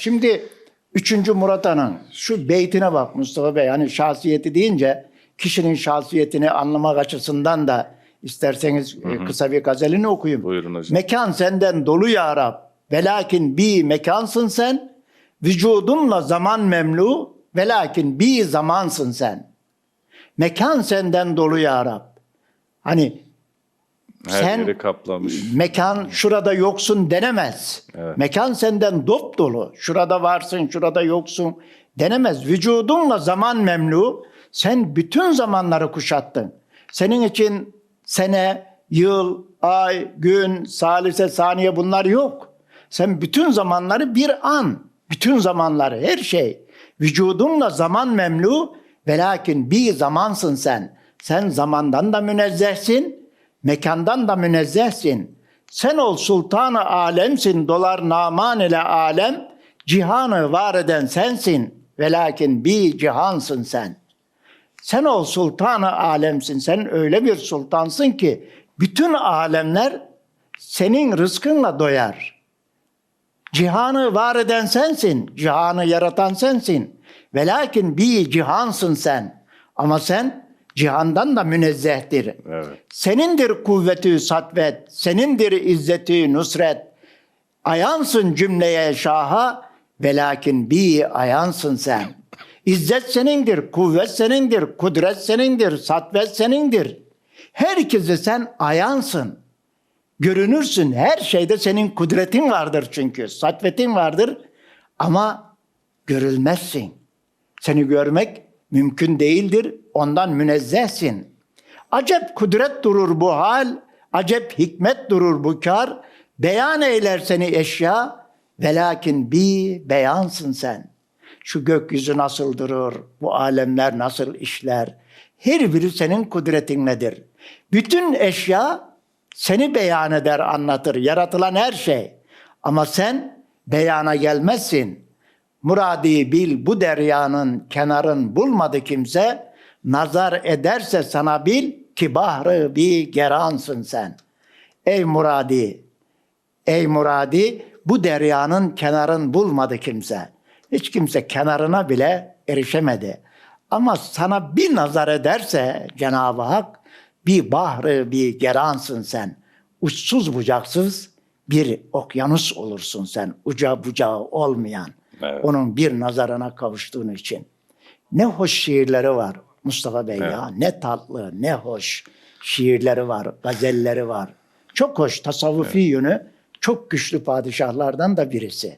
Şimdi 3. Murat Han'ın şu beytine bak Mustafa Bey. Hani şahsiyeti deyince kişinin şahsiyetini anlamak açısından da isterseniz e, kısa bir gazelini okuyayım. Buyurun hocam. Mekan senden dolu ya Rab. Velakin bir mekansın sen. Vücudunla zaman memlu. Velakin bir zamansın sen. Mekan senden dolu ya Rab. Hani Her sen- yeri kaplamış. mekan şurada yoksun denemez. Evet. Mekan senden dop dolu. Şurada varsın, şurada yoksun denemez. Vücudunla zaman memlu. Sen bütün zamanları kuşattın. Senin için sene, yıl, ay, gün, salise, saniye bunlar yok. Sen bütün zamanları bir an, bütün zamanları, her şey. Vücudunla zaman memlu ve lakin bir zamansın sen. Sen zamandan da münezzehsin, mekandan da münezzehsin. Sen ol sultanı alemsin, dolar naman ile alem, cihanı var eden sensin, ve lakin bir cihansın sen. Sen ol sultanı alemsin. Sen öyle bir sultansın ki bütün alemler senin rızkınla doyar. Cihanı var eden sensin. Cihanı yaratan sensin. Ve lakin bir cihansın sen. Ama sen cihandan da münezzehtir. Evet. Senindir kuvveti satvet, senindir izzeti nusret. Ayansın cümleye şaha, velakin bir ayansın sen. İzzet senindir, kuvvet senindir, kudret senindir, satvet senindir. Herkese sen ayansın. Görünürsün, her şeyde senin kudretin vardır çünkü, satvetin vardır ama görülmezsin. Seni görmek mümkün değildir, ondan münezzehsin. Acep kudret durur bu hal, acep hikmet durur bu kar. Beyan eyler seni eşya, velakin bir beyansın sen. Şu gökyüzü nasıl durur, bu alemler nasıl işler. Her biri senin kudretinledir. Bütün eşya seni beyan eder, anlatır. Yaratılan her şey. Ama sen beyana gelmezsin. Muradi bil bu deryanın kenarın bulmadı kimse. Nazar ederse sana bil ki bahrı bir geransın sen. Ey Muradi, ey Muradi bu deryanın kenarın bulmadı kimse. Hiç kimse kenarına bile erişemedi. Ama sana bir nazar ederse Cenab-ı Hak bir bahrı bir geransın sen. Uçsuz bucaksız bir okyanus olursun sen. Uca bucağı olmayan. Evet. Onun bir nazarına kavuştuğun için. Ne hoş şiirleri var Mustafa Bey ya. Ne tatlı, ne hoş şiirleri var, gazelleri var. Çok hoş tasavvufi yönü çok güçlü padişahlardan da birisi.